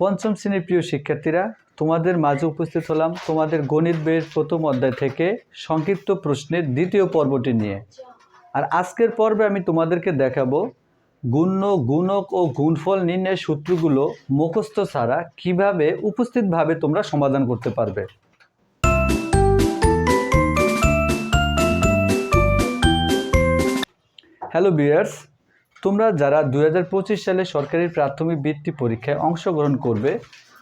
পঞ্চম শ্রেণির প্রিয় শিক্ষার্থীরা, তোমাদের মাঝে উপস্থিত হলাম তোমাদের গণিত বইয়ের প্রথম অধ্যায় থেকে সংক্ষিপ্ত প্রশ্নের দ্বিতীয় পর্বটি নিয়ে। আর আজকের পর্বে আমি তোমাদেরকে দেখাবো গুণ্য, গুণক ও গুণফল নির্ণয়ের সূত্রগুলো মুখস্থ ছাড়া কীভাবে উপস্থিতভাবে তোমরা সমাধান করতে পারবে। হ্যালো বিয়ার্স তোমরা যারা দু হাজার পঁচিশ সালে সরকারি প্রাথমিক বৃত্তি পরীক্ষায় অংশগ্রহণ করবে,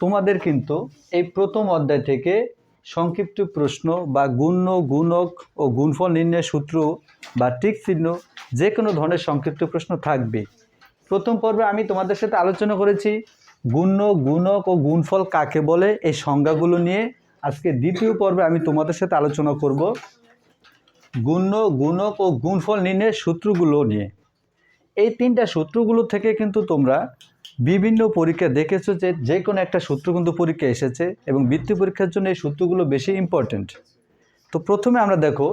তোমাদের কিন্তু এই প্রথম অধ্যায় থেকে সংক্ষিপ্ত প্রশ্ন বা গুণ্য, গুণক ও গুণফল নির্ণয়ের সূত্র বা টিক চিহ্ন যে কোনো ধরনের সংক্ষিপ্ত প্রশ্ন থাকবে। প্রথম পর্বে আমি তোমাদের সাথে আলোচনা করেছি গুণ্য, গুণক ও গুণফল কাকে বলে এই সংজ্ঞাগুলো নিয়ে। আজকে দ্বিতীয় পর্বে আমি তোমাদের সাথে আলোচনা করব গুণ্য, গুণক ও গুণফল নির্ণয়ের সূত্রগুলো নিয়ে। এই তিনটা সূত্রগুলো থেকে কিন্তু তোমরা বিভিন্ন পরীক্ষা দেখেছ যে যে কোনো একটা সূত্র কিন্তু পরীক্ষা এসেছে এবং বৃত্তি পরীক্ষার জন্য এই সূত্রগুলো বেশি ইম্পর্ট্যান্ট তো প্রথমে আমরা দেখো,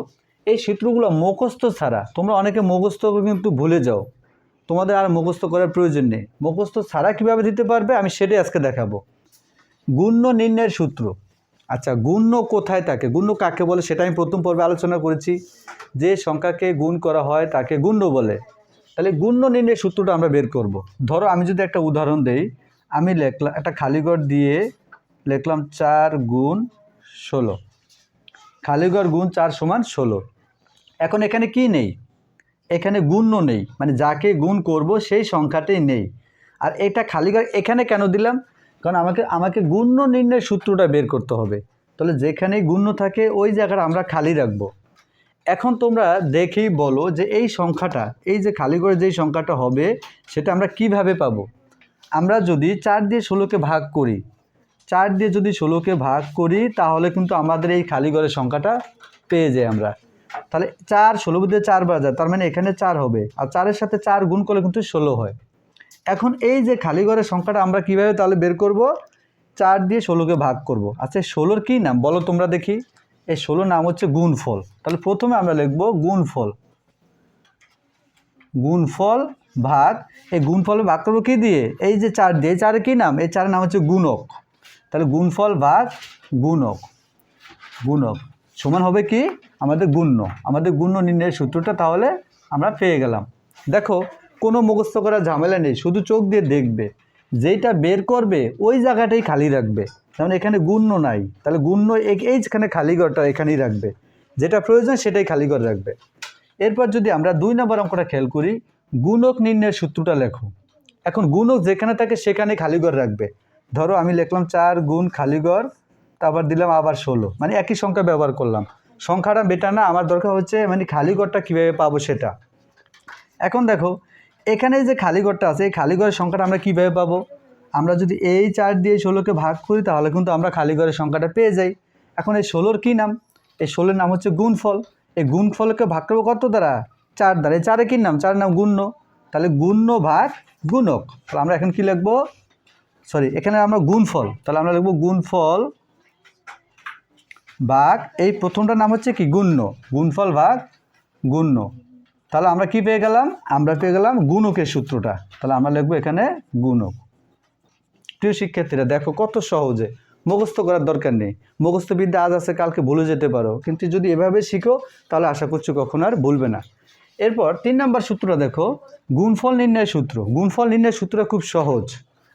এই সূত্রগুলো মুখস্থ ছাড়া, তোমরা অনেকে মুখস্থ কিন্তু ভুলে যাও। তোমাদের আর মুখস্থ করার প্রয়োজন নেই। মুখস্থ ছাড়া কীভাবে দিতে পারবে? আমি সেটাই আজকে দেখাবো। গুণ্য নির্ণয়ের সূত্র। আচ্ছা গুণ্য কোথায় থাকে? গুণ্য কাকে বলে? সেটা আমি প্রথম পর্বে আলোচনা করেছি। যে সংখ্যাকে গুণ করা হয় তাকে গুণ্য বলে। তাহলে গুণ্য নির্ণয়ের সূত্রটা আমরা বের করব। ধরো আমি যদি একটা উদাহরণ দেই, আমি লেখলাম, একটা খালিঘর দিয়ে লিখলাম চার গুণ ষোলো। খালিঘর গুণ চার সমান ষোলো। এখন এখানে কি নেই? এখানে গুণ্য নেই মানে যাকে গুণ করব সেই সংখ্যাটাই নেই। আর এটা খালিঘর এখানে কেন দিলাম? কারণ আমাকে আমাকে গুণ্য নির্ণয়ের সূত্রটা বের করতে হবে। তাহলে যেখানেই গুণ্য থাকে, ওই জায়গাটা আমরা খালি রাখব। এখন তোমরা দেখেই বলো যে এই সংখ্যাটা, এই যে খালি করে যেই সংখ্যাটা হবে, সেটা আমরা কীভাবে পাবো? আমরা যদি চার দিয়ে ষোলোকে ভাগ করি, চার দিয়ে যদি ষোলোকে ভাগ করি, তাহলে কিন্তু আমাদের এই খালি ঘরের সংখ্যাটা পেয়ে যাই আমরা। তাহলে চার, ষোলো দিয়ে চার বাজার তার মানে এখানে চার হবে, আর চারের সাথে চার গুণ করলে কিন্তু ষোলো হয়। এখন এই যে খালি ঘরের সংখ্যাটা আমরা কীভাবে তাহলে বের করব? চার দিয়ে ষোলোকে ভাগ করব। আচ্ছা ষোলোর কী নাম? বলো তোমরা দেখি। এই ষোলো নাম হচ্ছে গুণফল। তাহলে প্রথমে আমরা লিখব গুণফল। গুণফল ভাগ, এই গুণফল ভাগ করব কী দিয়ে? এই যে চার দিয়ে চারের কী নাম? এই চারের নাম হচ্ছে গুণক। তাহলে গুণফল ভাগ, গুণক। গুণক সমান হবে কি? আমাদের গুণ্য। আমাদের গুণ্য নির্ণয়ের সূত্রটা তাহলে আমরা পেয়ে গেলাম। দেখো, কোনো মুখস্থ করার ঝামেলা নেই। শুধু চোখ দিয়ে দেখবে। যেইটা বের করবে, ওই জায়গাটাই খালি রাখবে। যেমন এখানে গুণ্য নাই, তাহলে গুণ্য এই- এইখানে খালি ঘরটা এখানেই রাখবে। যেটা প্রয়োজন সেটাই খালি ঘর রাখবে। এরপর যদি আমরা দুই নম্বর অঙ্কটা খেয়াল করি, গুণক নির্ণয়ের সূত্রটা লেখো। এখন গুণক যেখানে থাকে সেখানে খালি ঘর রাখবে। ধরো আমি লিখলাম চার গুণ খালি ঘর তারপর দিলাম আবার ষোলো। মানে একই সংখ্যা ব্যবহার করলাম। সংখ্যাটা বেটা না, আমার দরকার হচ্ছে মানে খালি ঘরটা কীভাবে পাবো সেটা। এখন দেখো, এখানে যে খালি ঘরটা আছে, এই খালি ঘরের সংখ্যাটা আমরা কীভাবে পাবো? আমরা যদি এই চার দিয়ে ষোলোকে ভাগ করি, তাহলে কিন্তু আমরা খালি ঘরের সংখ্যাটা পেয়ে যাই। এখন এই ষোলোর কী নাম? এই ষোলোর নাম হচ্ছে গুণফল। এই গুণফলকে ভাগ করব কত দ্বারা? চার দ্বারা। এই চারে কী নাম? চার নাম গুণ্য। তাহলে গুণ্য ভাগ গুণক। তাহলে আমরা এখন কী লিখব? সরি, এখানে আমরা গুণফল। তাহলে আমরা লিখব গুণফল ভাগ, এই প্রথমটার নাম হচ্ছে কি? গুণ্য। গুণফল ভাগ গুণ্য। তাহলে আমরা কি পেয়ে গেলাম? আমরা পেয়ে গেলাম গুণকের সূত্রটা। তাহলে আমরা লিখব এখানে গুণক। প্রিয় শিক্ষার্থীরা, দেখো কত সহজে। মুখস্থ করার দরকার নেই। মুখস্থবিদ্যা আজ আছে, কালকে ভুলে যেতে পারো। কিন্তু যদি এভাবে শিখো, তাহলে আশা করছি কখনো আর ভুলবে না। এরপর তিন নম্বর সূত্রটা দেখো। গুণফল নির্ণয়ের সূত্র। গুণফল নির্ণয়ের সূত্রটা খুব সহজ।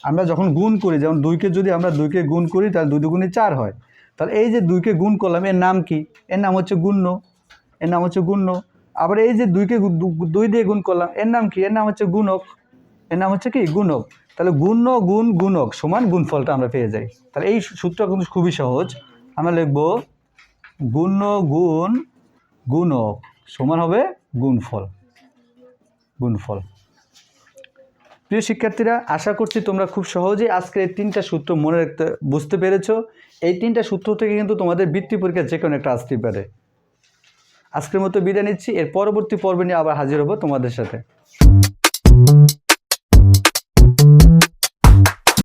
আমরা যখন গুণ করি, যেমন দুইকে যদি আমরা দুইকে গুণ করি, তাহলে দুই দুগুণে চার হয়। তাহলে এই যে দুইকে গুণ করলাম, এর নাম কি? এর নাম হচ্ছে গুণ্য। এর নাম হচ্ছে গুণ্য। আবার এই যে দুইকে দুই দিয়ে গুণ করলাম, এর নাম কি? এর নাম হচ্ছে গুণক। এর নাম হচ্ছে কি? গুণক। তাহলে গুণ গুণ গুণক সমান গুণফলটা আমরা পেয়ে যাই। তাহলে এই সূত্রটা কিন্তু খুবই সহজ। আমরা লিখব গুণ গুণ গুণক সমান হবে গুণফল। গুণফল। প্রিয় শিক্ষার্থীরা, আশা করছি তোমরা খুব সহজেই আজকের এই তিনটা সূত্র মনে রাখতে বুঝতে পেরেছ। এই তিনটা সূত্র থেকে কিন্তু তোমাদের বৃত্তি পরীক্ষা যে কোনো একটা আসতেই পারে। আজকের মতো বিদায় নিচ্ছি। এর পরবর্তী পর্বে নিয়ে আবার হাজির হব তোমাদের সাথে।